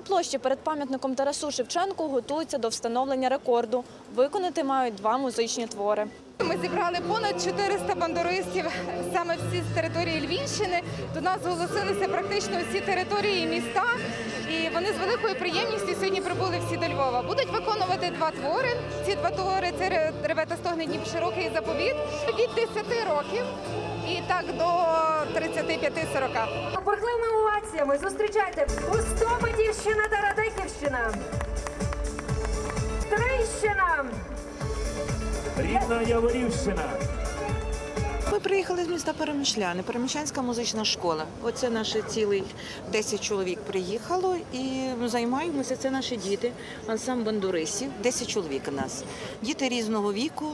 На площі перед пам'ятником Тарасу Шевченку готуються до встановлення рекорду. Виконати мають два музичні твори. Ми зібрали понад 400 бандуристів саме всі з території Львівщини. До нас зголосилися практично всі території міста. І вони з великою приємністю сьогодні прибули всі до Львова. Будуть виконувати два твори. Ці два твори це «Ре- ревета стогне Дніп широкий заповіт від 10 років і так до 35-40. Бурхливими оваціями зустрічайте Пустопитівщина та Радехівщина. Трищина. Рідна Яворівщина. Ми приїхали з міста Перемишляни, Перемишлянська музична школа. Оце наше цілий 10 чоловік приїхало і займаємося. Це наші діти, ансамбль бандуристів, 10 чоловік у нас. Діти різного віку.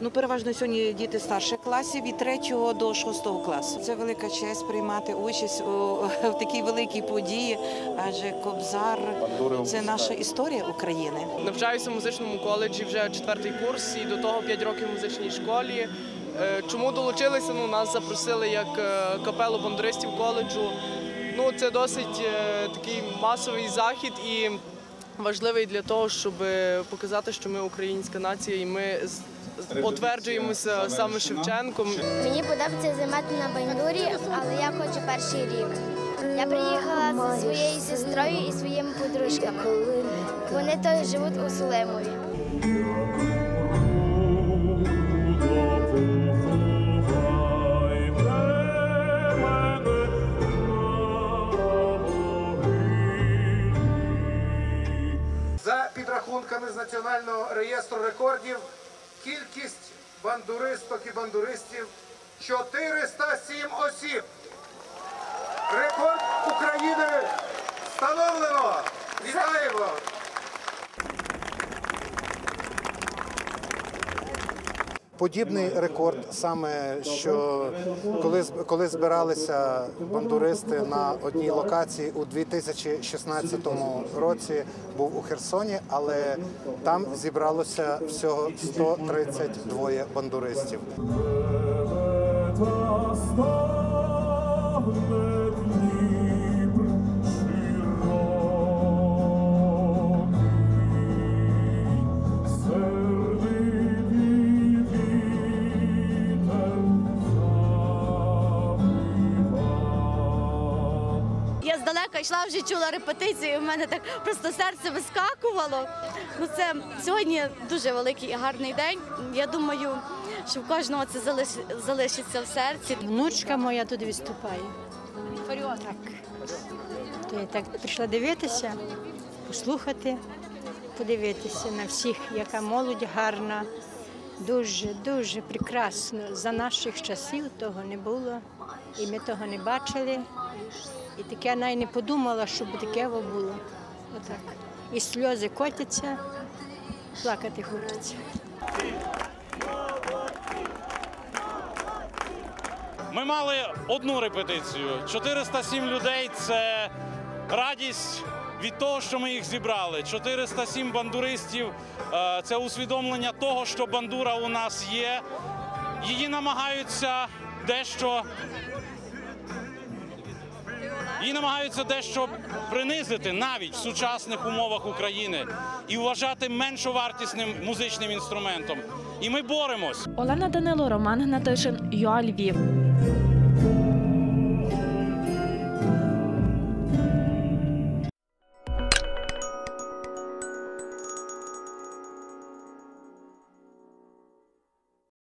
Ну, переважно сьогодні діти старших класів від 3 до 6 класу. Це велика честь приймати участь у в такій великій події, адже Кобзар це наша історія України. Навчаюся в музичному коледжі вже четвертий курс і до того 5 років в музичній школі. Е, Чому долучилися? Ну, нас запросили як е, капелу бандуристів коледжу. Ну, це досить е, такий масовий захід і важливий для того, щоб показати, що ми українська нація і ми утверджуємося саме Шевченком. Мені подобається займати на бандурі, але я хочу перший рік. Я приїхала зі своєю сестрою і своїми подружками. Вони теж живуть у Сулемові. З Національного реєстру рекордів, кількість бандуристок і бандуристів 407 осіб. Рекорд України встановлено! Вітаємо! Подібний рекорд саме що коли коли збиралися бандуристи на одній локації у 2016 році, був у Херсоні, але там зібралося всього 132 бандуристів. Я здалека йшла, вже чула репетицію. і в мене так просто серце вискакувало. Ну це сьогодні дуже великий і гарний день. Я думаю, що в кожного це залиш- залишиться в серці. Внучка моя тут виступає. Так. То я так прийшла дивитися, послухати, подивитися на всіх, яка молодь гарна, дуже, дуже прекрасно. За наших часів того не було, і ми того не бачили. І таке навіть не подумала, щоб таке було. Отак. І сльози котяться, плакати хочеться. Ми мали одну репетицію. 407 людей це радість від того, що ми їх зібрали. 407 бандуристів е, це усвідомлення того, що бандура у нас є. Її намагаються дещо. Її намагаються дещо принизити навіть в сучасних умовах України і вважати меншовартісним музичним інструментом. І ми боремось. Олена Данило, Роман Гнатишин, ЮА Львів.